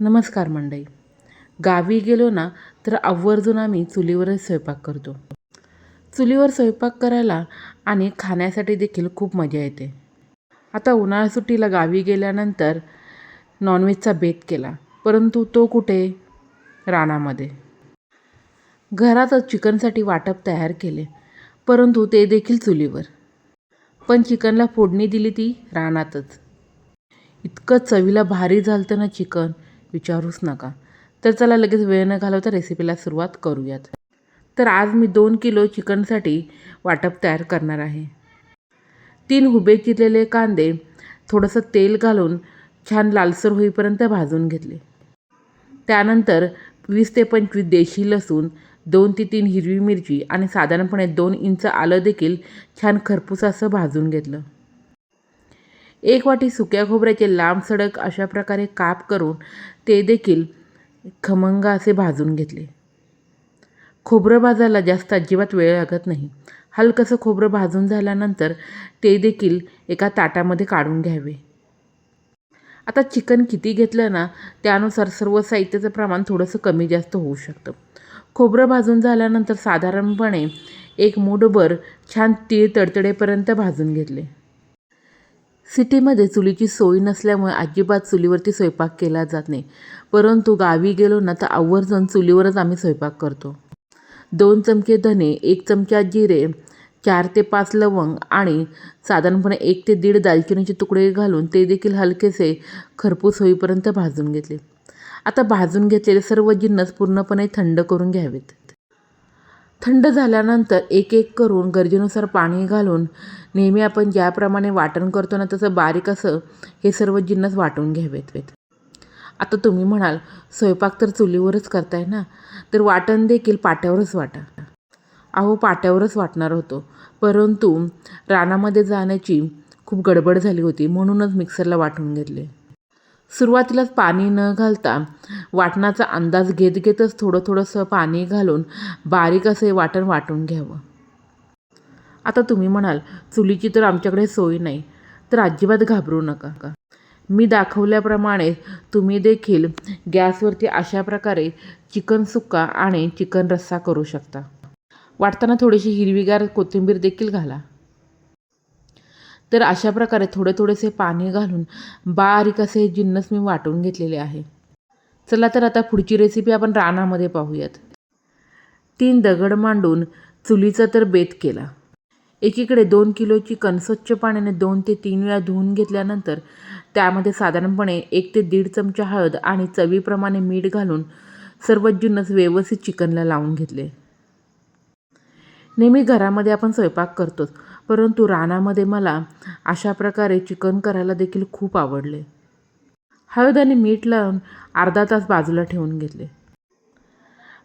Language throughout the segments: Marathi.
नमस्कार मंडई गावी गेलो ना तर आवर्जून आम्ही चुलीवरच स्वयंपाक करतो. चुलीवर स्वयंपाक करायला आणि खाण्यासाठी देखील खूप मजा येते. आता उन्हाळा सुट्टीला गावी गेल्यानंतर नॉनव्हेजचा बेत केला परंतु तो कुठे? रानामध्ये. घरातच चिकनसाठी वाटप तयार केले परंतु ते देखील चुलीवर. पण चिकनला फोडणी दिली ती रानातच. इतकं चवीला भारी झालं ना चिकन विचारूच नका. तर चला लगेच वेळ न घालवता रेसिपीला सुरुवात करूयात. तर आज मी दोन किलो चिकनसाठी वाटप तयार करणार आहे. तीन हुबे चिरलेले कांदे थोडंसं तेल घालून छान लालसर होईपर्यंत भाजून घेतले. त्यानंतर वीस ते पंचवीस देशी लसूण दोन ते तीन हिरवी मिरची आणि साधारणपणे दोन इंच आलं देखील छान खरपूस असं भाजून घेतलं. एक वाटी सुक्या खोबऱ्याचे लांब सडक अशा प्रकारे काप करून ते देखील खमंग असे भाजून घेतले. खोबरं भाजायला जास्त अजिबात वेळ लागत नाही. हलकंसं खोबरं भाजून झाल्यानंतर ते देखील एका ताटामध्ये काढून घ्यावे. आता चिकन किती घेतलं ना त्यानुसार सर्व साहित्याचं प्रमाण थोडंसं कमी जास्त होऊ शकतं. खोबरं भाजून झाल्यानंतर साधारणपणे एक मूठभर छान तीळ तडतडेपर्यंत भाजून घेतले. सिटीमध्ये चुलीची सोय नसल्यामुळे अजिबात चुलीवरती स्वयंपाक केला जात नाही. परंतु गावी गेलो ना तर आवर्जून चुलीवरच आम्ही स्वयंपाक करतो. दोन चमचे धने एक चमचा जिरे चार ते पाच लवंग आणि साधारणपणे एक ते दीड दालचिनीचे तुकडे घालून ते देखील हलकेसे खरपूस होईपर्यंत भाजून घेतले. आता भाजून घेतलेले सर्व जिन्नस पूर्णपणे थंड करून घ्यावेत. थंड झाल्यानंतर एक एक करून गरजेनुसार पाणी घालून नेहमी आपण ज्याप्रमाणे वाटण करतो ना तसं बारीक असं हे सर्व जिन्नस वाटून घ्यावेत आता तुम्ही म्हणाल स्वयंपाक तर चुलीवरच करताय ना? तर वाटण देखील पाट्यावरच वाटा. अहो पाट्यावरच वाटणार होतो. परंतु रानामध्ये जाण्याची खूप गडबड झाली होती म्हणूनच मिक्सरला वाटून घेतले. सुरुवातीलाच पाणी न घालता वाटणाचा अंदाज घेत घेतच थोडं थोडंसं पाणी घालून बारीक असे वाटण वाटून घ्यावं. आता तुम्ही म्हणाल चुलीची तर आमच्याकडे सोय नाही तर अजिबात घाबरू नका का? मी दाखवल्याप्रमाणे तुम्ही देखील गॅसवरती अशा प्रकारे चिकन सुक्का आणि चिकन रस्सा करू शकता. वाटताना थोडीशी हिरवीगार कोथिंबीर देखील घाला. तर अशा प्रकारे थोडे थोडेसे पाणी घालून बारीक असे जिन्नस मी वाटून घेतलेले आहे. चला तर आता पुढची रेसिपी आपण रानामध्ये पाहूयात. तीन दगड मांडून चुलीचा तर बेत केला. एकीकडे दोन किलो चिकन स्वच्छ पाण्याने दोन ते तीन वेळा धुवून घेतल्यानंतर त्यामध्ये साधारणपणे एक ते दीड चमचा हळद आणि चवीप्रमाणे मीठ घालून सर्व जिन्नस व्यवस्थित चिकनला लावून घेतले. नेहमी घरामध्ये आपण स्वयंपाक करतोच. परंतु रानामध्ये मला अशा प्रकारे चिकन करायला देखील खूप आवडले. हळदाने मीठ लावून अर्धा तास बाजूला ठेवून घेतले.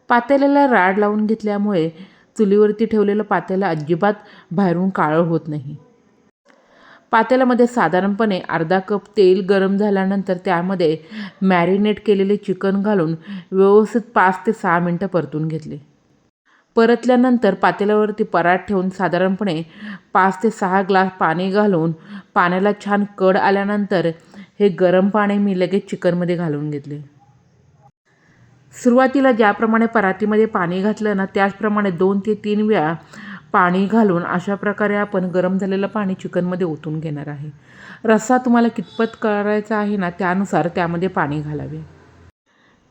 पातेल्याला राड लावून घेतल्यामुळे चुलीवरती ठेवलेलं पातेला अजिबात बाहेरून काळं होत नाही. पातेल्यामध्ये साधारणपणे अर्धा कप तेल गरम झाल्यानंतर त्यामध्ये मॅरिनेट केलेले चिकन घालून व्यवस्थित पाच ते सहा मिनटं परतून घेतले. परतल्यानंतर पातेल्यावरती परात ठेवून साधारणपणे पाच ते सहा ग्लास पाणी घालून पाण्याला छान कड आल्यानंतर हे गरम पाणी मी लगेच चिकनमध्ये घालून घेतले. सुरुवातीला ज्याप्रमाणे परातीमध्ये पाणी घातलं ना त्याचप्रमाणे दोन ते तीन वेळा पाणी घालून अशा प्रकारे आपण गरम झालेलं पाणी चिकनमध्ये ओतून घेणार आहे. रस्सा तुम्हाला कितपत करायचा आहे ना त्यानुसार त्यामध्ये पाणी घालावे.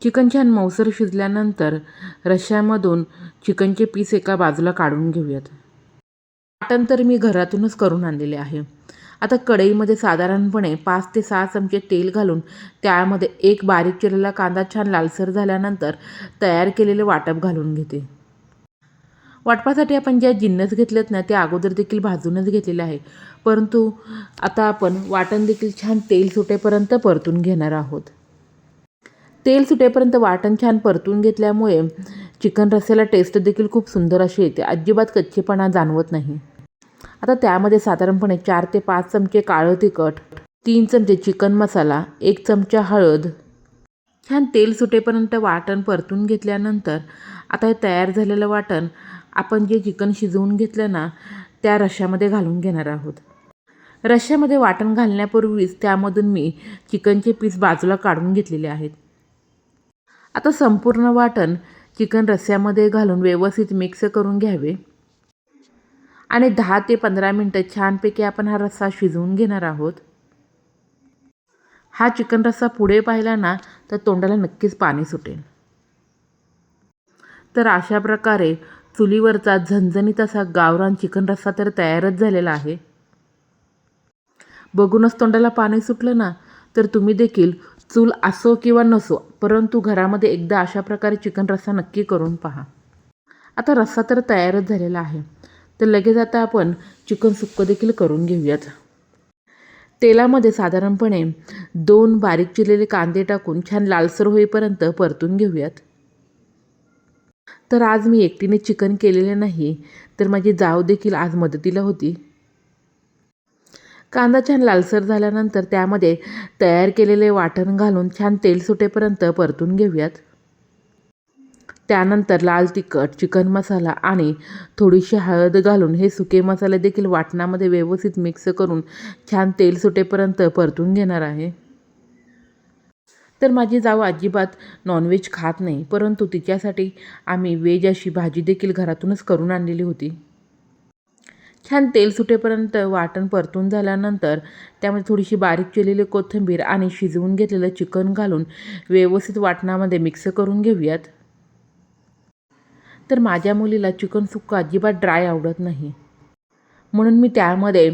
चिकन छान मौसर शिजल्यानंतर रश्श्यामधून चिकनचे पीस एका बाजूला काढून घेऊयात. वाटण तर मी घरातूनच करून आणलेले आहे. आता कढईमध्ये साधारणपणे पाच ते सहा चमचे तेल घालून त्यामध्ये एक बारीक चिरलेला कांदा छान लालसर झाल्यानंतर तयार केलेले वाटप घालून घेते. वाटपासाठी आपण ज्या जिन्नस घेतलेत ना ते अगोदर देखील भाजूनच घेतलेले आहे परंतु आता आपण वाटण देखील छान तेल सुटेपर्यंत परतून घेणार आहोत. तेल सुटेपर्यंत वाटण छान परतून घेतल्यामुळे चिकन रस्स्याला टेस्ट देखील खूप सुंदर अशी येते. अजिबात कच्चेपणा जाणवत नाही. आता त्यामध्ये साधारणपणे चार ते पाच चमचे काळं तिखट तीन चमचे चिकन मसाला एक चमचा हळद. छान तेल सुटेपर्यंत वाटण परतून घेतल्यानंतर आता हे तयार झालेलं वाटण आपण जे चिकन शिजवून घेतलं ना त्या रश्श्यामध्ये घालून घेणार आहोत. रश्श्यामध्ये वाटण घालण्यापूर्वीच त्यामधून मी चिकनचे पीस बाजूला काढून घेतलेले आहेत. आता संपूर्ण वाटण चिकन रस्स्यामध्ये घालून व्यवस्थित मिक्स करून घ्यावे. आणि दहा ते पंधरा मिनटं छानपैकी आपण हा रस्सा शिजवून घेणार आहोत. हा चिकन रस्सा पुढे पाहिला ना तर तोंडाला नक्कीच पाणी सुटेल. तर अशा प्रकारे चुलीवरचा झणझणीत असा गावरान चिकन रस्सा तर तयारच झालेला आहे. बघूनच तोंडाला पाणी सुटलं ना तर तुम्ही देखील चूल असो किंवा नसो परंतु घरामध्ये एकदा अशा प्रकारे चिकन रस्सा नक्की करून पहा. आता रस्सा तर तयारच झालेला आहे. तर लगेच आता आपण चिकन सुक्कं देखील करून घेऊयात. तेलामध्ये साधारणपणे दोन बारीक चिरलेले कांदे टाकून छान लालसर होईपर्यंत परतून घेऊयात. तर आज मी एकटीने चिकन केलेले नाही तर माझी जाव देखील आज मदतीला होती. कांदा छान लालसर झाल्यानंतर त्यामध्ये तयार केलेले वाटण घालून छान तेल सुटेपर्यंत परतून घेऊयात. त्यानंतर लाल तिखट चिकन मसाला आणि थोडीशी हळद घालून हे सुके मसाले देखील वाटणामध्ये व्यवस्थित मिक्स करून छान तेल सुटेपर्यंत परतून घेणार आहे. तर माझी जाव अजिबात नॉनव्हेज खात नाही परंतु तिच्यासाठी आम्ही व्हेज अशी भाजी देखील घरातूनच करून आणलेली होती. छान तेल सुटेपर्यंत वाटण परतून झाल्यानंतर त्यामध्ये थोडीशी बारीक चिरलेली कोथिंबीर आणि शिजवून घेतलेलं चिकन घालून व्यवस्थित वाटणामध्ये मिक्स करून घेऊयात. तर माझ्या मुलीला चिकन सुक्का अजिबात ड्राय आवडत नाही. म्हणून मी त्यामध्ये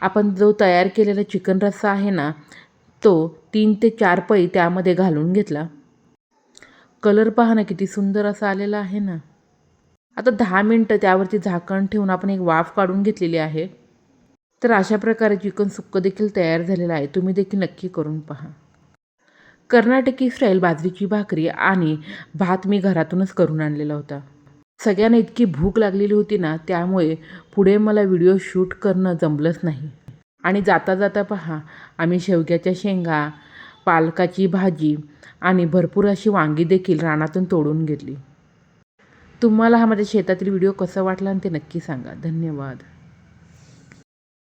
आपण जो तयार केलेला चिकन रस्सा आहे ना तो तीन ते चार पै त्यामध्ये घालून घेतला. कलर पहा ना किती सुंदर असा आलेला आहे ना. आता दहा मिनटं त्यावरती झाकण ठेवून आपण एक वाफ काढून घेतलेली आहे. तर अशा प्रकारे चिकन सुक्क देखील तयार झालेलं आहे. तुम्ही देखील नक्की करून पहा. कर्नाटकी स्टाईल बाजरीची भाकरी आणि भात मी घरातूनच करून आणलेला होता. सगळ्यांना इतकी भूक लागलेली होती ना त्यामुळे पुढे मला व्हिडिओ शूट करणं जमलंच नाही. आणि जाता जाता पहा आम्ही शेवग्याच्या शेंगा पालकाची भाजी आणि भरपूर अशी वांगी देखील रानातून तोडून घेतली. तुम्हाला हा माझ्या शेतातील व्हिडिओ कसा वाटला आणि ते नक्की सांगा. धन्यवाद.